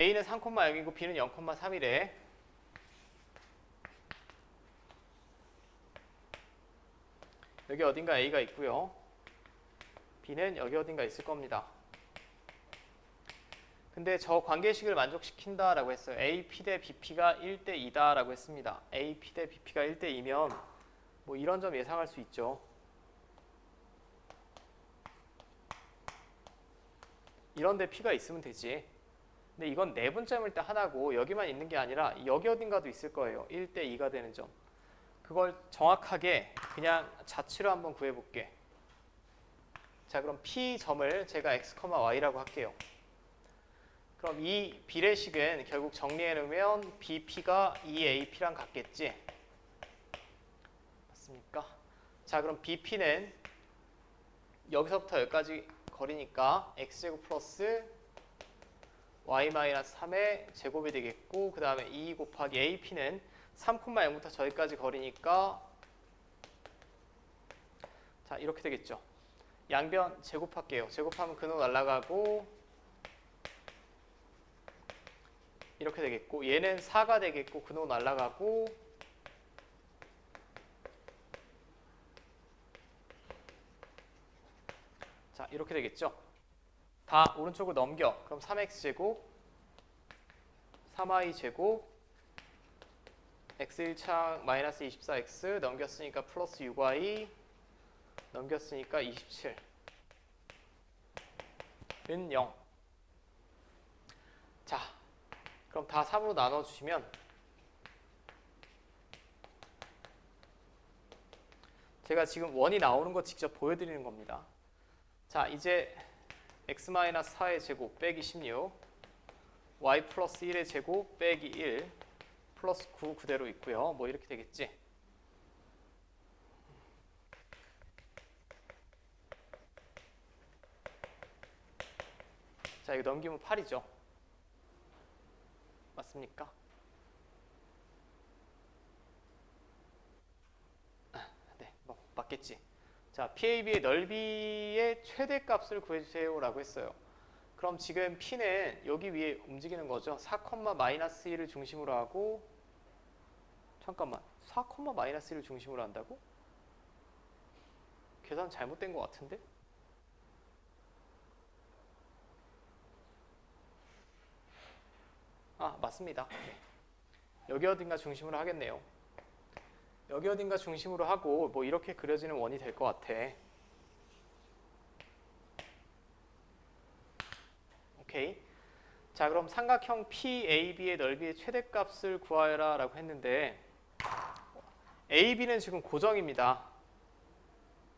A는 3,0이고 B는 0,3이래. 여기 어딘가 A가 있고요. B는 여기 어딘가 있을 겁니다. 근데 저 관계식을 만족시킨다라고 했어요. AP 대 BP가 1대 2다라고 했습니다. AP 대 BP가 1대 2면 뭐 이런 점 예상할 수 있죠. 이런 데 P가 있으면 되지. 근데 이건 내분점일 때 하나고 여기만 있는 게 아니라 여기 어딘가도 있을 거예요. 1 대 2가 되는 점. 그걸 정확하게 그냥 자취로 한번 구해볼게. 자 그럼 P 점을 제가 x, y라고 할게요. 그럼 이 비례식은 결국 정리해 놓으면 BP가 2AP랑 같겠지? 맞습니까? 자 그럼 BP는 여기서부터 여기까지 거리니까 x제곱 플러스 y-3의 제곱이 되겠고 그 다음에 2 곱하기 AP는 3,0부터 저기까지 거리니까 자 이렇게 되겠죠. 양변 제곱할게요. 제곱하면 근호 날라가고 이렇게 되겠고 얘는 4가 되겠고 근호 날라가고 자 이렇게 되겠죠. 다 오른쪽으로 넘겨. 그럼 3x제곱 3y 제곱 x1창 마이너스 24x 넘겼으니까 플러스 6y 넘겼으니까 27은 0. 자, 그럼 다 3으로 나눠주시면 제가 지금 원이 나오는 거 직접 보여드리는 겁니다. 자, 이제 x-4의 제곱 빼기 16 y 플러스 1의 제곱 빼기 1 플러스 9 그대로 있고요. 뭐 이렇게 되겠지. 자, 이거 넘기면 8이죠. 맞습니까? 아, 네, 뭐 맞겠지. 자, PAB의 넓이의 최대값을 구해주세요라고 했어요. 그럼 지금 P는 여기 위에 움직이는 거죠. 4, 마이너스 1을 중심으로 하고 잠깐만 4, 마이너스 1을 중심으로 한다고? 계산 잘못된 것 같은데? 아 맞습니다. 네. 여기 어딘가 중심으로 하겠네요. 여기 어딘가 중심으로 하고 뭐 이렇게 그려지는 원이 될 것 같아. 오케이. 자 그럼 삼각형 PAB의 넓이의 최대값을 구하여라 라고 했는데 AB는 지금 고정입니다.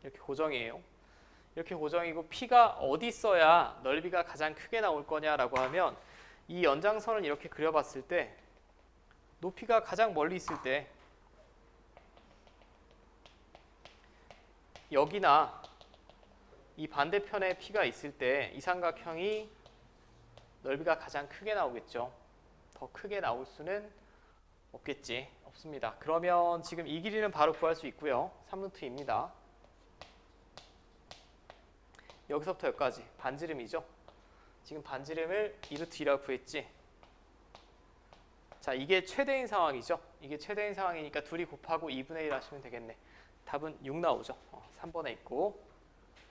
이렇게 고정이에요. 이렇게 고정이고 P가 어디 있어야 넓이가 가장 크게 나올 거냐라고 하면 이 연장선을 이렇게 그려봤을 때 높이가 가장 멀리 있을 때 여기나 이 반대편에 P가 있을 때 이 삼각형이 넓이가 가장 크게 나오겠죠. 더 크게 나올 수는 없겠지. 없습니다. 그러면 지금 이 길이는 바로 구할 수 있고요. 3루트입니다. 여기서부터 여기까지 반지름이죠. 지금 반지름을 2루트 2라고 구했지. 자, 이게 최대인 상황이죠. 이게 최대인 상황이니까 둘이 곱하고 2분의 1 하시면 되겠네. 답은 6 나오죠. 어, 3번에 있고.